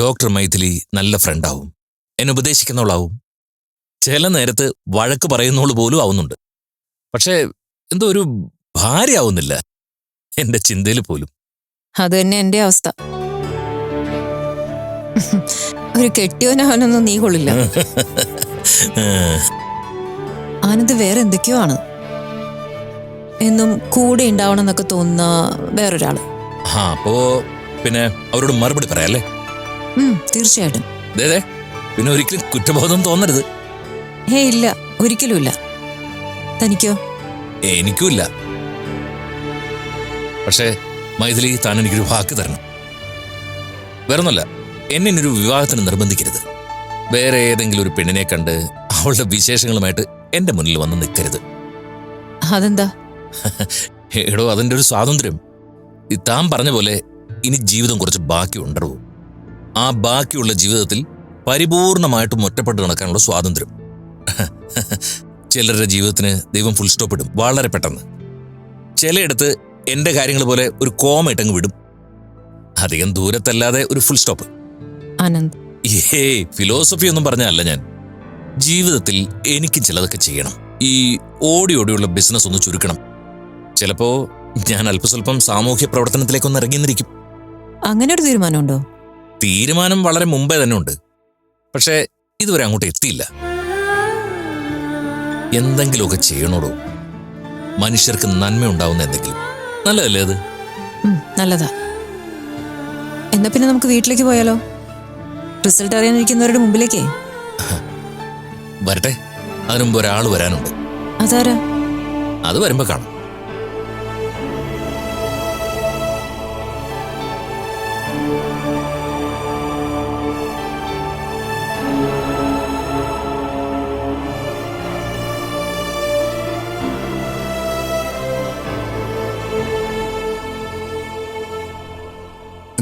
Doctor Maithili നല്ല ഫ്രണ്ടാവും. എന്നെ ഉപദേശിക്കുന്നവളാവും. ചില നേരത്ത് വഴക്ക് പറയുന്നവൾ പോലും ആവുന്നുണ്ട്. പക്ഷേ എന്തോ ഒരു ഭാര്യ ആവുന്നില്ല എന്റെ ചിന്തയിൽ പോലും. അത് തന്നെ എന്റെ അവസ്ഥ. ഒരു കെട്ടിയോനാവാനൊന്നും നീ കൊള്ളില്ല. ആനന്ദ് വേറെ എന്തൊക്കെയോ ആണ്. എന്നും കൂടെ ഉണ്ടാവണം എന്നൊക്കെ തോന്നുന്ന വേറൊരാൾ. ആ അപ്പോ പിന്നെ അവരോട് മറുപടി പറയാല്ലേ തീർച്ചയായിട്ടും. പിന്നെ ഒരിക്കലും കുറ്റബോധം തോന്നരുത്. ഹേ ഇല്ല ഒരിക്കലുമില്ല. തനിക്കോ? എനിക്കുമില്ല. പക്ഷേ മൈഥിലി താൻ എനിക്കൊരു വാക്ക് തരണം. വേറൊന്നല്ല എന്നെ ഒരു വിവാഹത്തിന് നിർബന്ധിക്കരുത്. വേറെ ഏതെങ്കിലും ഒരു പെണ്ണിനെ കണ്ട് അവളുടെ വിശേഷങ്ങളുമായിട്ട് എന്റെ മുന്നിൽ വന്ന് നിൽക്കരുത്. അതെന്താ? എടോ അതിന്റെ ഒരു സ്വാതന്ത്ര്യം. താൻ പറഞ്ഞ പോലെ ഇനി ജീവിതം കുറച്ച് ബാക്കി ഉണ്ടോ ആ ബാക്കിയുള്ള ജീവിതത്തിൽ പരിപൂർണമായിട്ടും ഒറ്റപ്പെട്ട് നടക്കാനുള്ള സ്വാതന്ത്ര്യം. ചിലരുടെ ജീവിതത്തിന് ദൈവം ഫുൾ സ്റ്റോപ്പ് ഇടും. വളരെ പെട്ടെന്ന്. ചിലയിടത്ത് എന്റെ കാര്യങ്ങൾ പോലെ ഒരു കോമ ഇട്ടങ്ങ് വിടും. അധികം ദൂരത്തല്ലാതെ ഒരു ഫുൾ സ്റ്റോപ്പ് ആനന്ദ് ഏ ഫിലോസഫി ഒന്നും പറഞ്ഞല്ല ഞാൻ. ജീവിതത്തിൽ എനിക്ക് ചിലതൊക്കെ ചെയ്യണം. ഈ ഓടി ഓടിയുള്ള ബിസിനസ് ഒന്ന് ചുരുക്കണം. ചിലപ്പോ ഞാൻ അല്പസ്വല്പം സാമൂഹ്യ പ്രവർത്തനത്തിലേക്കൊന്ന് ഇറങ്ങിന്നിരിക്കും. അങ്ങനെ ഒരു തീരുമാനമുണ്ടോ? തീരുമാനം വളരെ മുമ്പേ തന്നെ ഉണ്ട്. പക്ഷേ ഇതുവരെ അങ്ങോട്ട് എത്തിയില്ല. എന്തെങ്കിലുമൊക്കെ ചെയ്യണോടോ? മനുഷ്യർക്ക് നന്മ ഉണ്ടാവുന്ന എന്തെങ്കിലും. നല്ലതല്ലേ അത്? നല്ലതാ. എന്നാ പിന്നെ നമുക്ക് വീട്ടിലേക്ക് പോയാലോ? റിസൾട്ട് അറിയാനിരിക്കുന്നവരുടെ മുമ്പിലേക്കേ? വരട്ടെ. അതിനു മുമ്പ് ഒരാൾ വരാനുണ്ട്. അതാരാ? അത് വരുമ്പോ കാണാം.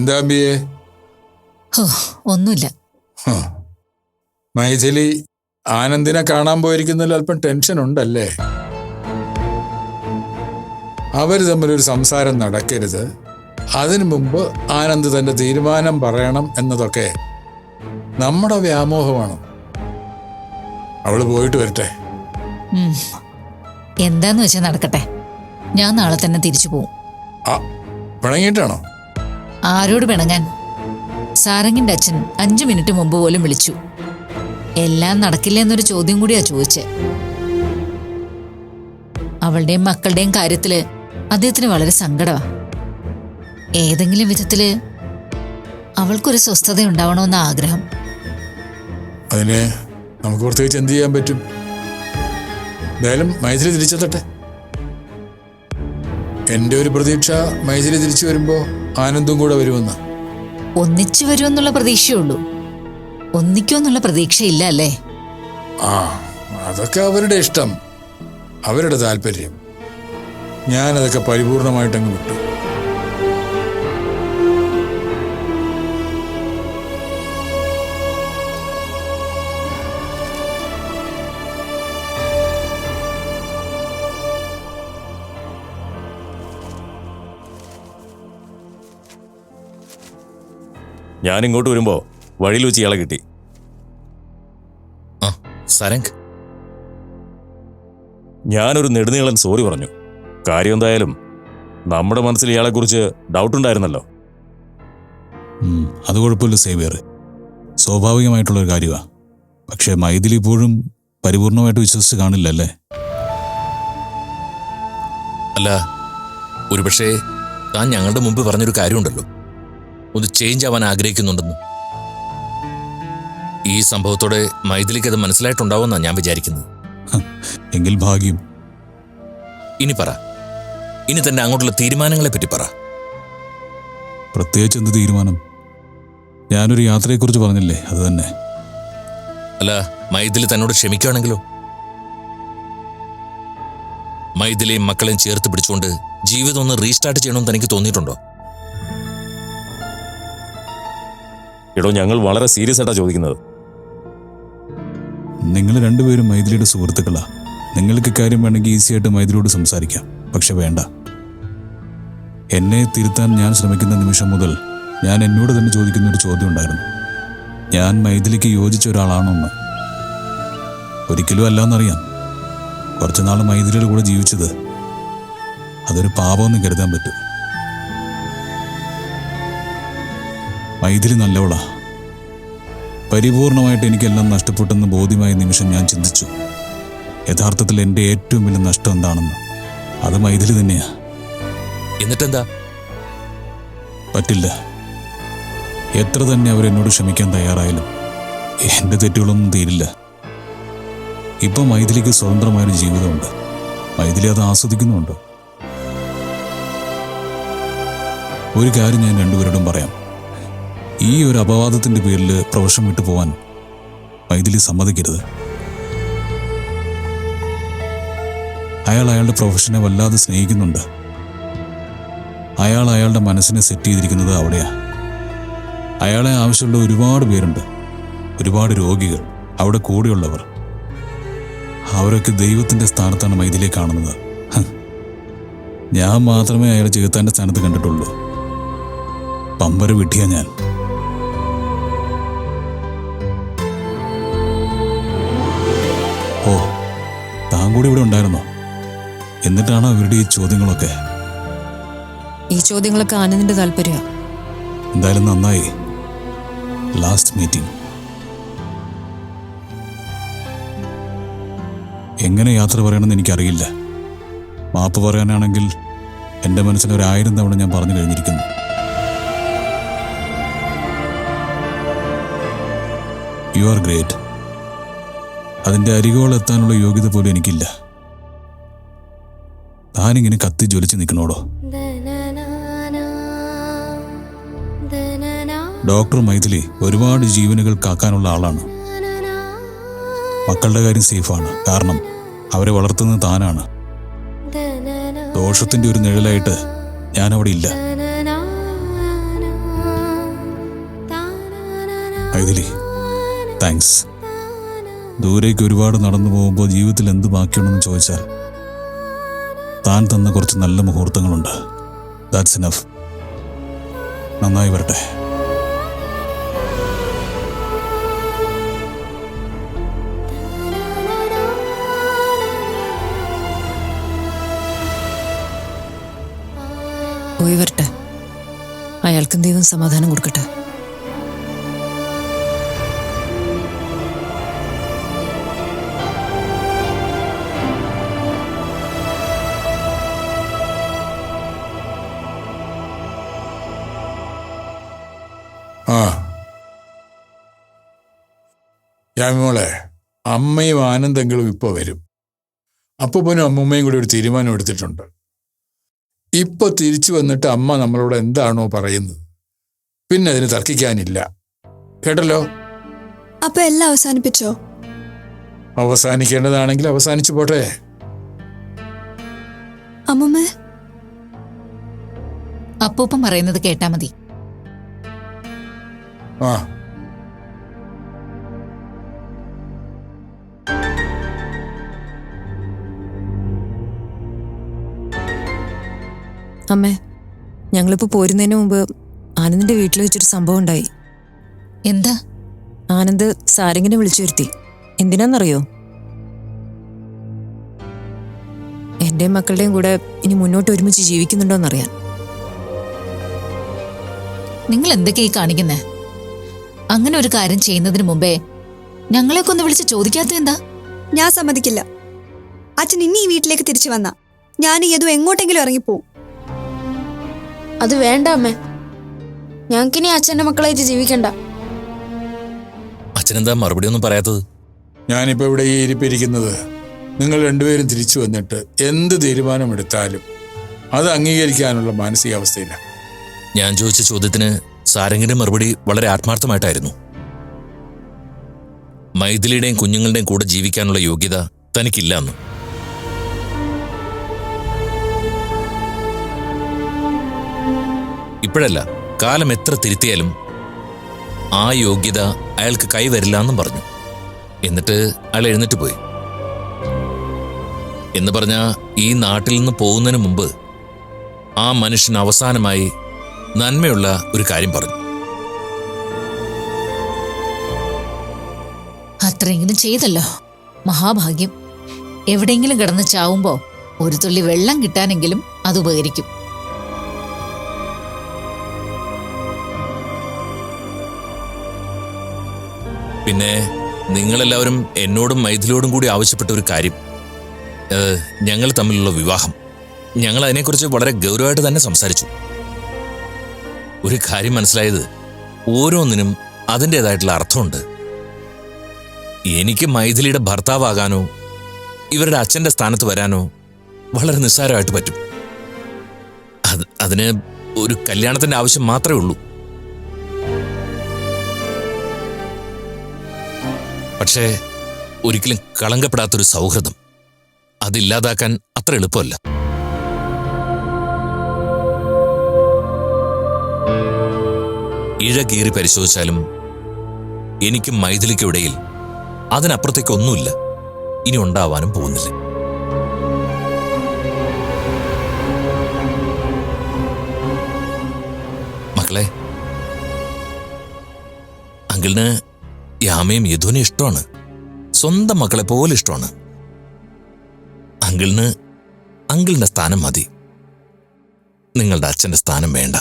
എന്താ അമ്പിയെ ഒന്നുമില്ല. മൈഥിലി ആനന്ദിനെ കാണാൻ പോയിരിക്കുന്നതിൽ അല്പം ടെൻഷൻ ഉണ്ടല്ലേ? അവർ തമ്മിലൊരു സംസാരം നടക്കരുത്. അതിനു മുമ്പ് ആനന്ദ് തന്റെ തീരുമാനം പറയണം എന്നതൊക്കെ നമ്മുടെ വ്യാമോഹമാണ്. അവൾ പോയിട്ട് വരട്ടെ. എന്താന്ന് വെച്ചാൽ നടക്കട്ടെ. ഞാൻ നാളെ തന്നെ തിരിച്ചു പോവും. പിണങ്ങിയിട്ടാണോ? ആരോട് പിണങ്ങാൻ സാരംഗിന്റെ അച്ഛൻ അഞ്ചു മിനിറ്റ് മുമ്പ് പോലും വിളിച്ചു. എല്ലാം നടക്കില്ല എന്നൊരു ചോദ്യം കൂടിയാ ചോദിച്ചേ. അവളുടെയും മക്കളുടെയും കാര്യത്തിൽ അദ്ദേഹത്തിന് വളരെ സങ്കടമാ ഏതെങ്കിലും വിധത്തിൽ അവൾക്കൊരു സ്വസ്ഥത ഉണ്ടാവണമെന്ന ആഗ്രഹം. അതിന് നമുക്ക് പ്രത്യേകിച്ച് എന്ത് ചെയ്യാൻ പറ്റും? മൈഥിലി തിരിച്ചെത്തട്ടെ. എന്റെ ഒരു പ്രതീക്ഷ മൈഥിലി തിരിച്ചു വരുമ്പോൾ ആനന്ദും കൂടെ വരുമെന്ന്. ഒന്നിച്ചു വരുമെന്നുള്ള പ്രതീക്ഷയുള്ളൂ. ഒന്നിക്കുമെന്നുള്ള പ്രതീക്ഷയില്ല അല്ലേ? ആ അതൊക്കെ അവരുടെ ഇഷ്ടം. അവരുടെ താല്പര്യം. ഞാനതൊക്കെ പരിപൂർണമായിട്ടങ്ങ് വിട്ടു. ഞാൻ ഇങ്ങോട്ട് വരുമ്പോ വഴിയിൽ വെച്ച് ഇയാളെ കിട്ടി. ആ ഞാനൊരു നെടുനീളൻ സോറി പറഞ്ഞു. കാര്യം എന്തായാലും നമ്മുടെ മനസ്സിൽ ഇയാളെക്കുറിച്ച് ഡൗട്ട് ഉണ്ടായിരുന്നല്ലോ. അത് കുഴപ്പമില്ല സേവിയർ. സ്വാഭാവികമായിട്ടുള്ളൊരു കാര്യമാണ് പക്ഷേ മൈഥിലി ഇപ്പോഴും പരിപൂർണമായിട്ട് വിശ്വസിച്ച് കാണില്ല അല്ലേ? അല്ല ഒരുപക്ഷേ താൻ ഞങ്ങളുടെ മുമ്പ് പറഞ്ഞൊരു കാര്യമുണ്ടല്ലോ. ഒന്ന് ചേഞ്ച് ആവാൻ ആഗ്രഹിക്കുന്നുണ്ടെന്ന്. ഈ സംഭവത്തോടെ മൈഥിലിക്ക് അത് മനസ്സിലായിട്ടുണ്ടാവുമെന്നാണ് ഞാൻ വിചാരിക്കുന്നത്. എങ്കിൽ ഭാഗ്യം. ഇനി പറ. ഇനി തന്നെ അങ്ങോട്ടുള്ള തീരുമാനങ്ങളെ പറ്റി പറ. പ്രത്യേകിച്ച് എന്ത് തീരുമാനം? ഞാനൊരു യാത്രയെക്കുറിച്ച് പറഞ്ഞില്ലേ അത് തന്നെ. അല്ല മൈഥിലി തന്നോട് ക്ഷമിക്കുകയാണെങ്കിലോ? മൈഥിലിയും മക്കളെയും ചേർത്ത് പിടിച്ചുകൊണ്ട് ജീവിതം ഒന്ന് റീസ്റ്റാർട്ട് ചെയ്യണമെന്ന് തനിക്ക് തോന്നിയിട്ടുണ്ടോ? എടോ ഞങ്ങൾ വളരെ സീരിയസ് ആയിട്ടാ ചോദിക്കുന്നത്. നിങ്ങൾ രണ്ടുപേരും മൈഥിലിയുടെ സുഹൃത്തുക്കളാ. നിങ്ങൾക്ക് കാര്യം വേണമെങ്കിൽ ഈസി ആയിട്ട് മൈഥിലിയോട് സംസാരിക്കാം. പക്ഷെ വേണ്ട. എന്നെ തിരുത്താൻ ഞാൻ ശ്രമിക്കുന്ന നിമിഷം മുതൽ ഞാൻ എന്നോട് തന്നെ ചോദിക്കുന്ന ഒരു ചോദ്യം ഉണ്ടായിരുന്നു. ഞാൻ മൈഥിലിക്ക് യോജിച്ച ഒരാളാണെന്ന്. ഒരിക്കലും അല്ലാന്നറിയാം. കുറച്ചുനാൾ മൈഥിലിയുടെ കൂടെ ജീവിച്ചത് അതൊരു പാപമെന്ന് കരുതാൻ പറ്റും. മൈഥിലി നല്ലവളാ. പരിപൂർണമായിട്ട് എനിക്കെല്ലാം നഷ്ടപ്പെട്ടെന്ന് ബോധ്യമായ നിമിഷം ഞാൻ ചിന്തിച്ചു. യഥാർത്ഥത്തിൽ എന്റെ ഏറ്റവും വലിയ നഷ്ടം എന്താണെന്ന്. അത് മൈഥിലി തന്നെയാ. എന്നിട്ടെന്താ? പറ്റില്ല. എത്ര തന്നെ അവരെന്നോട് ക്ഷമിക്കാൻ തയ്യാറായാലും എന്റെ തെറ്റുകളൊന്നും തീരില്ല. ഇപ്പം മൈഥിലിക്ക് സ്വതന്ത്രമായൊരു ജീവിതമുണ്ട്. മൈഥിലി അത് ആസ്വദിക്കുന്നുമുണ്ട്. ഒരു കാര്യം ഞാൻ രണ്ടുപേരോടും പറയാം. ഈ ഒരു അപവാദത്തിന്റെ പേരിൽ പ്രൊഫഷൻ വിട്ടു പോവാൻ മൈഥിലി സമ്മതിക്കരുത്. അയാൾ അയാളുടെ പ്രൊഫഷനെ വല്ലാതെ സ്നേഹിക്കുന്നുണ്ട്. അയാൾ അയാളുടെ മനസ്സിനെ സെറ്റ് ചെയ്തിരിക്കുന്നത് അവിടെയാണ് അയാളെ ആവശ്യമുള്ള ഒരുപാട് പേരുണ്ട്. ഒരുപാട് രോഗികൾ അവിടെ കൂടെയുള്ളവർ. അവരൊക്കെ ദൈവത്തിന്റെ സ്ഥാനത്താണ് മൈഥിലിയെ കാണുന്നത്. ഞാൻ മാത്രമേ അയാളെ ചെകുത്താന്റെ സ്ഥാനത്ത് കണ്ടിട്ടുള്ളൂ. പമ്പര വിട്ടിയ ഞാൻ. കൂടി ഇവിടെ ഉണ്ടായിരുന്നോ? എന്നിട്ടാണോ ഇവരുടെ ഈ ചോദ്യങ്ങളൊക്കെ? ഈ ചോദ്യങ്ങളൊക്കെ ആനന്ദിന്റെ താല്പര്യ എന്തായാലും നന്നായി. ലാസ്റ്റ് മീറ്റിംഗ് എങ്ങനെ യാത്ര പറയണമെന്ന് എനിക്കറിയില്ല. മാപ്പ് പറയാനാണെങ്കിൽ എന്റെ മനസ്സിൽ ഒരായിരം തവണ ഞാൻ പറഞ്ഞു കഴിഞ്ഞിരിക്കുന്നു. യു ആർ ഗ്രേറ്റ് അതിന്റെ അരികോളെത്താനുള്ള യോഗ്യത പോലും എനിക്കില്ല. താനിങ്ങനെ കത്തി ജ്വലിച്ച് നിൽക്കണോടോ? ഡോക്ടർ മൈഥിലി ഒരുപാട് ജീവനുകൾ കാക്കാനുള്ള ആളാണ്. മക്കളുടെ കാര്യം സേഫാണ്. കാരണം അവരെ വളർത്തുന്നത് താനാണ്. ദോഷത്തിന്റെ ഒരു നിഴലായിട്ട് ഞാൻ അവിടെ ഇല്ല. മൈഥിലി താങ്ക്സ്. ദൂരേക്ക് ഒരുപാട് നടന്നു പോകുമ്പോൾ ജീവിതത്തിൽ എന്ത് ബാക്കിയുണ്ടെന്ന് ചോദിച്ചാൽ താൻ തന്ന കുറച്ച് നല്ല മുഹൂർത്തങ്ങളുണ്ട്. ദാറ്റ്സ് ഇനഫ് നന്നായി വരട്ടെ. പോയി വരട്ടെ. അയാൾക്കും ദൈവം സമാധാനം കൊടുക്കട്ടെ. ആ. യാമിമോളെ അമ്മയും ആനന്ദെങ്കിലും ഇപ്പോൾ വരും. അപ്പൂപ്പനും അമ്മൂമ്മയും കൂടി ഒരു തീരുമാനം എടുത്തിട്ടുണ്ട്. ഇപ്പൊ തിരിച്ചു വന്നിട്ട് അമ്മ നമ്മളോട് എന്താണോ പറയുന്നത്? പിന്നെ അതിന് തർക്കിക്കാനില്ല. കേട്ടല്ലോ? അപ്പൊ എല്ലാം അവസാനിപ്പിച്ചോ? അവസാനിക്കേണ്ടതാണെങ്കിൽ അവസാനിച്ചു പോട്ടെ. അമ്മമ്മ? അപ്പൂപ്പൻ പറയുന്നത് കേട്ടാ മതി. ആ. അമ്മേ ഞങ്ങളിപ്പോ പോരുന്നതിന് മുമ്പ് ആനന്ദിന്റെ വീട്ടിൽ വെച്ചൊരു സംഭവം ഉണ്ടായി. എന്താ? ആനന്ദ് സാരംഗിനെ വിളിച്ചു വരുത്തി. എന്തിനാന്നറിയോ? എന്റെയും മക്കളുടെയും കൂടെ ഇനി മുന്നോട്ട് ഒരുമിച്ച് ജീവിക്കുന്നുണ്ടോന്നറിയാൻ. നിങ്ങൾ എന്തൊക്കെയായി കാണിക്കുന്നേ? അങ്ങനെ ഒരു കാര്യം ചെയ്യുന്നതിന് മുമ്പേ ഞങ്ങളെയൊക്കെ ഒന്ന് വിളിച്ച് ചോദിക്കാത്ത എന്താ? ഞാൻ സമ്മതിക്കില്ല. അച്ഛൻ ഇനി ഈ വീട്ടിലേക്ക് തിരിച്ചു വന്ന. ഞാൻ ഏതും എങ്ങോട്ടെങ്കിലും ഇറങ്ങിപ്പോവും. അത് വേണ്ട അമ്മേ. ഞങ്ങൾക്കിനി അച്ഛന്റെ മക്കളായിട്ട് ജീവിക്കണ്ട. അച്ഛനെന്താ മറുപടി ഒന്നും പറയാത്തത്? ഞാനിപ്പോ ഇവിടെ ഈ ഇരിപ്പിരിക്കുന്നത്. നിങ്ങൾ രണ്ടുപേരും തിരിച്ചു വന്നിട്ട് എന്ത് തീരുമാനമെടുത്താലും അത് അംഗീകരിക്കാനുള്ള മാനസികാവസ്ഥയില്ല. ഞാൻ ചോദിച്ച ചോദ്യത്തിന് സാരംഗിന്റെ മറുപടി വളരെ ആത്മാർത്ഥമായിട്ടായിരുന്നു. മൈഥിലിയുടെയും കുഞ്ഞുങ്ങളുടെയും കൂടെ ജീവിക്കാനുള്ള യോഗ്യത തനിക്കില്ല എന്ന് ഇപ്പോഴല്ല കാലം എത്ര തിരുത്തിയാലും ആ യോഗ്യത അയാൾക്ക് കൈവരില്ല എന്നും പറഞ്ഞു. എന്നിട്ട് അയാൾ എഴുന്നേറ്റ് പോയി. എന്ന് പറഞ്ഞ ഈ നാട്ടിൽ നിന്ന് പോകുന്നതിന് മുമ്പ് ആ മനുഷ്യൻ അവസാനമായി നന്മയുള്ള ഒരു കാര്യം പറഞ്ഞു. അത്രയെങ്കിലും ചെയ്തല്ലോ. മഹാഭാഗ്യം. എവിടെയെങ്കിലും കിടന്ന് ചാവുമ്പോ ഒരു തുള്ളി വെള്ളം കിട്ടാനെങ്കിലും അത് ഉപകരിക്കും. പിന്നെ നിങ്ങളെല്ലാവരും എന്നോടും മൈഥിലോടും കൂടി ആവശ്യപ്പെട്ട ഒരു കാര്യം. ഞങ്ങൾ തമ്മിലുള്ള വിവാഹം. ഞങ്ങൾ അതിനെക്കുറിച്ച് വളരെ ഗൗരവമായിട്ട് തന്നെ സംസാരിച്ചു. ഒരു കാര്യം മനസ്സിലായത് ഓരോന്നിനും അതിന്റെതായിട്ടുള്ള അർത്ഥമുണ്ട്. എനിക്ക് മൈഥിലിയുടെ ഭർത്താവാകാനോ ഇവരുടെ അച്ഛന്റെ സ്ഥാനത്ത് വരാനോ വളരെ നിസ്സാരമായിട്ട് പറ്റും. അത് അതിന് ഒരു കല്യാണത്തിന്റെ ആവശ്യം മാത്രമേ ഉള്ളൂ. പക്ഷേ ഒരിക്കലും കളങ്കപ്പെടാത്തൊരു സൗഹൃദം അതില്ലാതാക്കാൻ അത്ര എളുപ്പമല്ല. ഇഴ കീറി പരിശോധിച്ചാലും എനിക്കും മൈഥിലിക്കുമിടയിൽ അതിനപ്പുറത്തേക്കൊന്നുമില്ല. ഇനി ഉണ്ടാവാനും പോകുന്നില്ല. മക്കളെ അങ്കിളിന് യാമയും യദുവിനെ ഇഷ്ടമാണ്. സ്വന്തം മക്കളെ പോലെ ഇഷ്ടമാണ്. അങ്കിളിന് അങ്കിളിന്റെ സ്ഥാനം മതി. നിങ്ങളുടെ അച്ഛന്റെ സ്ഥാനം വേണ്ട.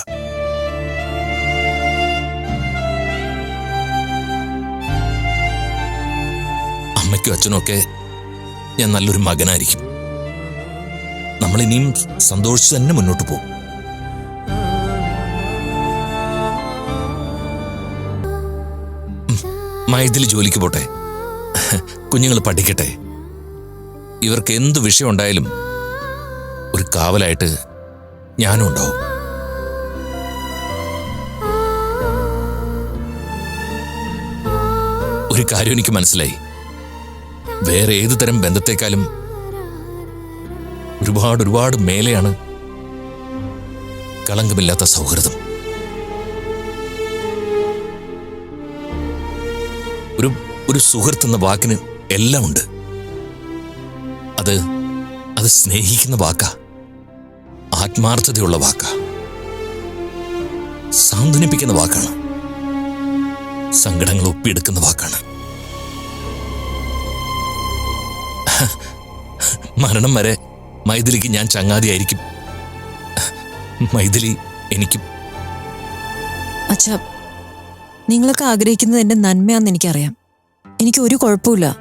അമ്മയ്ക്കും അച്ഛനും ഒക്കെ ഞാൻ നല്ലൊരു മകനായിരിക്കും. നമ്മൾ ഇനിയും സന്തോഷിച്ച് തന്നെ മുന്നോട്ട് പോകും. മയത്തിൽ ജോലിക്ക് പോട്ടെ. കുഞ്ഞുങ്ങൾ പഠിക്കട്ടെ. ഇവർക്ക് എന്ത് വിഷയം ഉണ്ടായാലും ഒരു കാവലായിട്ട് ഞാനും ഉണ്ടാവും. ഒരു കാര്യം എനിക്ക് മനസ്സിലായി. വേറെ ഏതു തരം ബന്ധത്തെക്കാളും ഒരുപാട് ഒരുപാട് മേലെയാണ് കളങ്കമില്ലാത്ത സൗഹൃദം. ഒരു ഒരു സുഹൃത്ത് എന്ന വാക്കിന് എല്ലാം ഉണ്ട്. അത് അത് സ്നേഹിക്കുന്ന വാക്കാ. ആത്മാർത്ഥതയുള്ള വാക്കാ. സാന്ത്വനിപ്പിക്കുന്ന വാക്കാണ്. സങ്കടങ്ങൾ ഒപ്പിയെടുക്കുന്ന വാക്കാണ്. മരണം വരെ മൈഥിലിക്ക് ഞാൻ ചങ്ങാതിയായിരിക്കും. മൈഥിലി എനിക്കും. അച്ഛാ നിങ്ങളൊക്കെ ആഗ്രഹിക്കുന്നത് എന്റെ നന്മയാണെന്ന് എനിക്കറിയാം. എനിക്ക് ഒരു കുഴപ്പമില്ല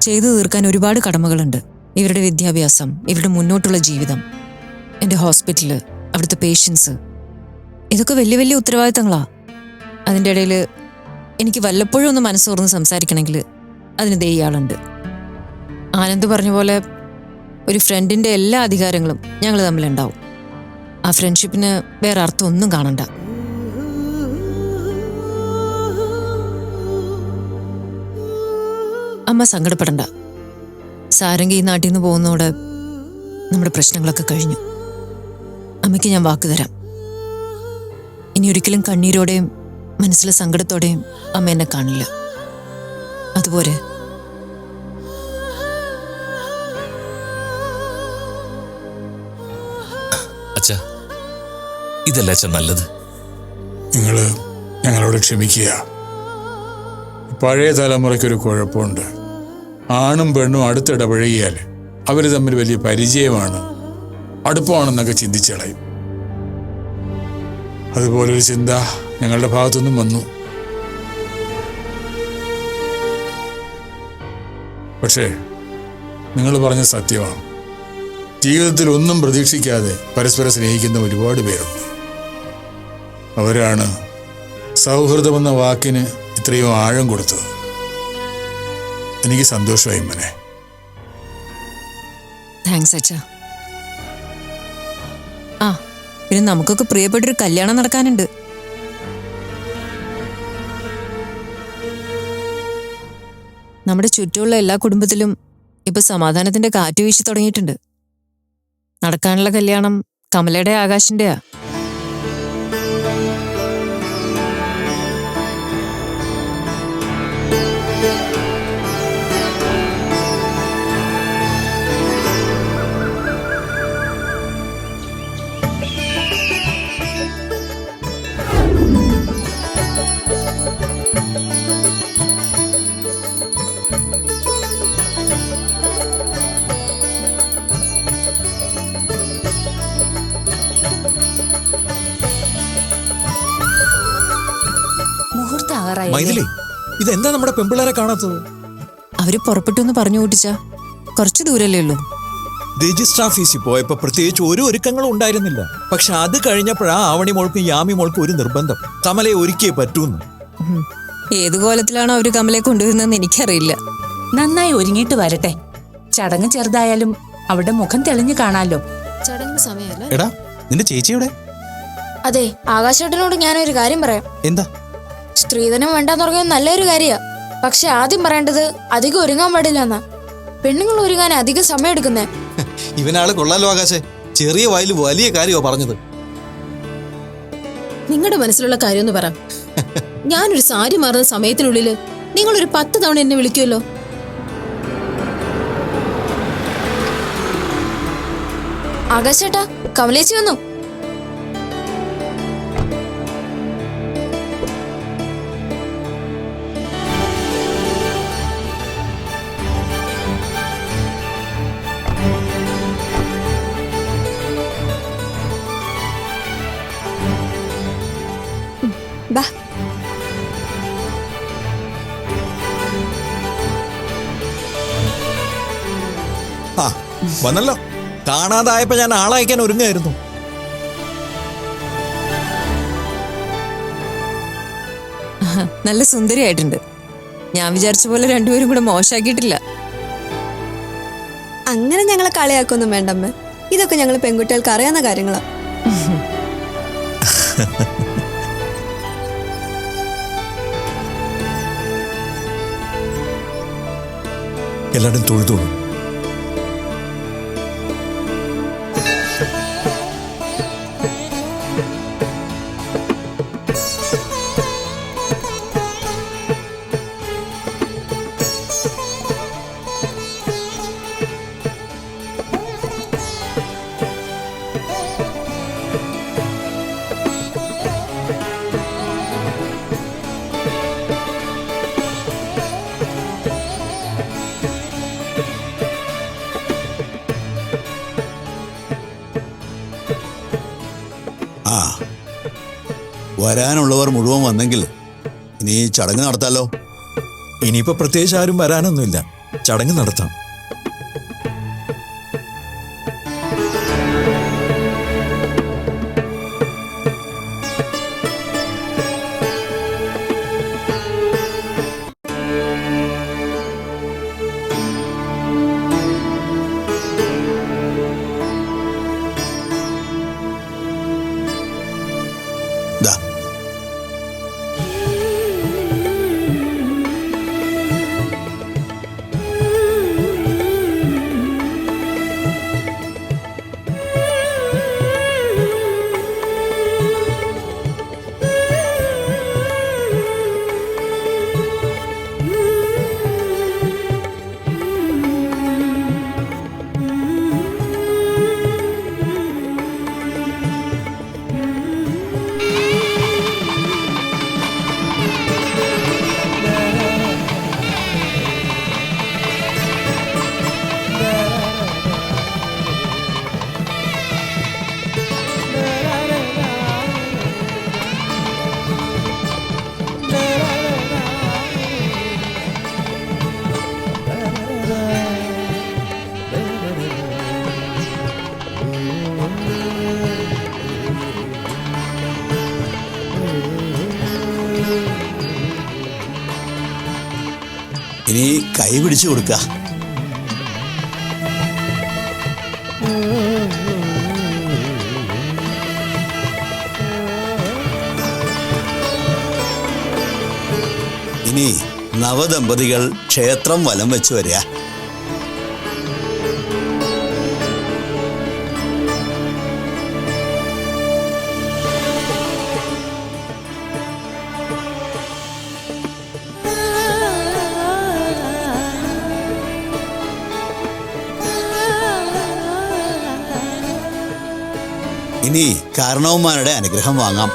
ചെയ്തു തീർക്കാൻ ഒരുപാട് കടമകളുണ്ട്. ഇവരുടെ വിദ്യാഭ്യാസം ഇവരുടെ മുന്നോട്ടുള്ള ജീവിതം എന്റെ ഹോസ്പിറ്റൽ അവിടുത്തെ പേഷ്യൻസ്. ഇതൊക്കെ വലിയ വലിയ ഉത്തരവാദിത്തങ്ങളാ. അതിന്റെ ഇടയിൽ എനിക്ക് വല്ലപ്പോഴും ഒന്ന് മനസ്സോർന്ന് സംസാരിക്കണമെങ്കിൽ അതിന് ദേ ഇയാളുണ്ട് ആനന്ദ് പറഞ്ഞ പോലെ ഒരു ഫ്രണ്ടിന്റെ എല്ലാ അധികാരങ്ങളും ഞങ്ങൾ തമ്മിലുണ്ടാവും ആ ഫ്രണ്ട്ഷിപ്പിന് വേറെ അർത്ഥം ഒന്നും കാണണ്ട. അമ്മ സങ്കടപ്പെടണ്ട. സാരംഗി ഈ നാട്ടിൽ നിന്ന് പോകുന്നതോടെ നമ്മുടെ പ്രശ്നങ്ങളൊക്കെ കഴിഞ്ഞു. അമ്മയ്ക്ക് ഞാൻ വാക്ക് തരാം. ഇനി ഒരിക്കലും കണ്ണീരോടെയും മനസ്സിലെ സങ്കടത്തോടെയും അമ്മ എന്നെ കാണില്ല. അതുപോലെ ഇതല്ല അച്ഛൻ നല്ലത്. നിങ്ങൾ ഞങ്ങളോട് ക്ഷമിക്കുക. പഴയ തലമുറയ്ക്കൊരു കുഴപ്പമുണ്ട്. ആണും പെണ്ണും അടുത്തിടപഴകിയാൽ അവർ തമ്മിൽ വലിയ പരിചയമാണ്. അടുപ്പമാണെന്നൊക്കെ ചിന്തിച്ചളയും അതുപോലൊരു ചിന്ത ഞങ്ങളുടെ ഭാഗത്തുനിന്നും വന്നു. പക്ഷേ നിങ്ങൾ പറഞ്ഞ സത്യമാണ്. ജീവിതത്തിൽ ഒന്നും പ്രതീക്ഷിക്കാതെ പരസ്പരം സ്നേഹിക്കുന്ന ഒരുപാട് പേരുണ്ട്. അവരാണ് സൗഹൃദമെന്ന വാക്കിന് ഇത്രയും ആഴം കൊടുത്തത്. എനിക്ക് സന്തോഷമായി മനെ. താങ്ക്സ് അച്ഛ. ആ പിന്നെ നമുക്കൊക്കെ പ്രിയപ്പെട്ടൊരു കല്യാണം നടക്കാനുണ്ട്. നമ്മുടെ ചുറ്റുമുള്ള എല്ലാ കുടുംബത്തിലും ഇപ്പൊ സമാധാനത്തിന്റെ കാറ്റ് വീശി തുടങ്ങിയിട്ടുണ്ട്. നടക്കാനുള്ള കല്യാണം കമലയുടെ ആകാശിന്റെയാ. ഇതെന്താ നമ്മുടെ പെമ്പിള്ളേരെ കാണാത്തത്? അവർ പുറപ്പെട്ടു എന്ന് പറഞ്ഞു കൂട്ടിച്ച. കുറച്ച് ദൂരല്ലേ ഉള്ളൂ. രജിസ്റ്റർ ഓഫീസിൽ പോയപ്പോ പ്രത്യേകിച്ച് ഒരു ഒരുക്കങ്ങളും ഉണ്ടായിരുന്നില്ല. പക്ഷെ അത് കഴിഞ്ഞപ്പോഴാ ആവണി മോൾക്കും യാമി മോൾക്കും ഒരു നിർബന്ധം. കമലയെ ഒരുക്കിയേ പറ്റൂന്ന്. ഏത് കോലത്തിലാണ് അവർ കമലയെ കൊണ്ടുവരുന്നതെന്ന് എനിക്കറിയില്ല. നന്നായി ഒരുങ്ങിയിട്ട് വരട്ടെ. ചടങ്ങ് ചെറുതായാലും അവരുടെ മുഖം തെളിഞ്ഞു കാണാലോ. ചടങ്ങ് സമയമല്ല എടാ നിന്റെ ചേച്ചിയുടെ അതെ ആകാശേട്ടനോട് ഞാനൊരു കാര്യം പറയാം. എന്താ? സ്ത്രീധനം വേണ്ടെന്ന് പറഞ്ഞാൽ നല്ലൊരു കാര്യമാ പക്ഷെ ആദ്യം പറയേണ്ടത് അധികം ഒരുങ്ങാൻ പാടില്ല എന്നാ പെണ്ണുങ്ങൾ ഒരുങ്ങാൻ അധികം സമയം എടുക്കുന്നേ ഇവനാൾ കൊള്ളാലോ ആകാശേ. ചെറിയ വായിൽ വലിയ കാര്യമോ പറഞ്ഞത്. നിങ്ങളുടെ മനസ്സിലുള്ള കാര്യം ഒന്ന് പറ. ഞാനൊരു സാരി മാറുന്ന സമയത്തിനുള്ളിൽ നിങ്ങൾ ഒരു പത്ത് തവണ എന്നെ വിളിക്കുമല്ലോ ആകാശേട്ടാ കമലേച്ചി വന്നു. വന്നല്ലോ. കാണാതായപ്പോ ഞാൻ ആളയക്കാൻ ഒരുങ്ങായിരുന്നു നല്ല സുന്ദരിയായിട്ടുണ്ട്. ഞാൻ വിചാരിച്ച പോലെ രണ്ടുപേരും കൂടെ മോശമാക്കിയിട്ടില്ല അങ്ങനെ ഞങ്ങളെ കളിയാക്കൊന്നും വേണ്ടമ്മ. ഇതൊക്കെ ഞങ്ങൾ പെൺകുട്ടികൾക്ക് അറിയാവുന്ന കാര്യങ്ങളാ. എല്ലാവരും തൊഴുതോളൂ. വരാനുള്ളവർ മുഴുവൻ വന്നെങ്കിൽ ഇനി ചടങ്ങ് നടത്താലോ? ഇനിയിപ്പോ പ്രത്യേകിച്ച് ആരും വരാനൊന്നുമില്ല. ചടങ്ങ് നടത്താം. കൈ പിടിച്ചു കൊടുക്ക. ഇനി നവദമ്പതികൾ ക്ഷേത്രം വലം വെച്ചു വരിക. ഇനി കാരണവന്മാരുടെ അനുഗ്രഹം വാങ്ങാം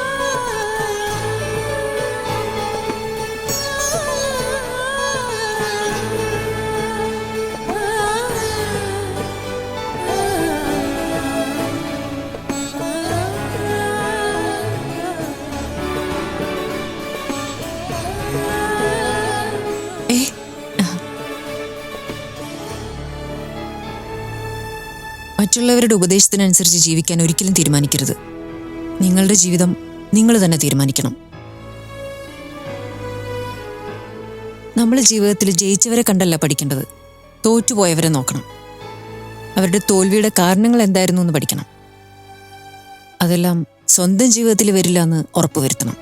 മറ്റുള്ളവരുടെ ഉപദേശത്തിനനുസരിച്ച് ജീവിക്കാൻ ഒരിക്കലും തീരുമാനിക്കരുത്. നിങ്ങളുടെ ജീവിതം നിങ്ങൾ തന്നെ തീരുമാനിക്കണം. നമ്മൾ ജീവിതത്തിൽ ജയിച്ചവരെ കണ്ടല്ല പഠിക്കേണ്ടത്. തോറ്റുപോയവരെ നോക്കണം. അവരുടെ തോൽവിയുടെ കാരണങ്ങൾ എന്തായിരുന്നു എന്ന് പഠിക്കണം. അതെല്ലാം സ്വന്തം ജീവിതത്തിൽ വരില്ല എന്ന് ഉറപ്പുവരുത്തണം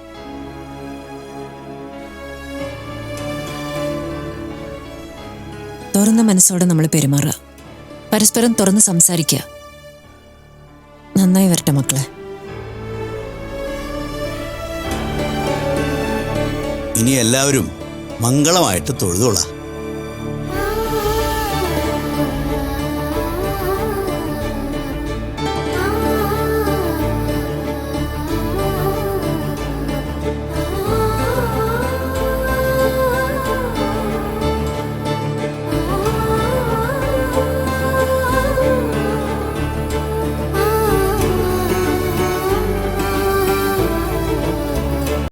തുറന്ന മനസ്സോടെ നമ്മൾ പെരുമാറുക. പരസ്പരം തുറന്ന് സംസാരിക്കുക. നന്നായി വരട്ടെ മക്കളെ. ഇനി എല്ലാവരും മംഗളമായിട്ട് തൊഴുതോളാം.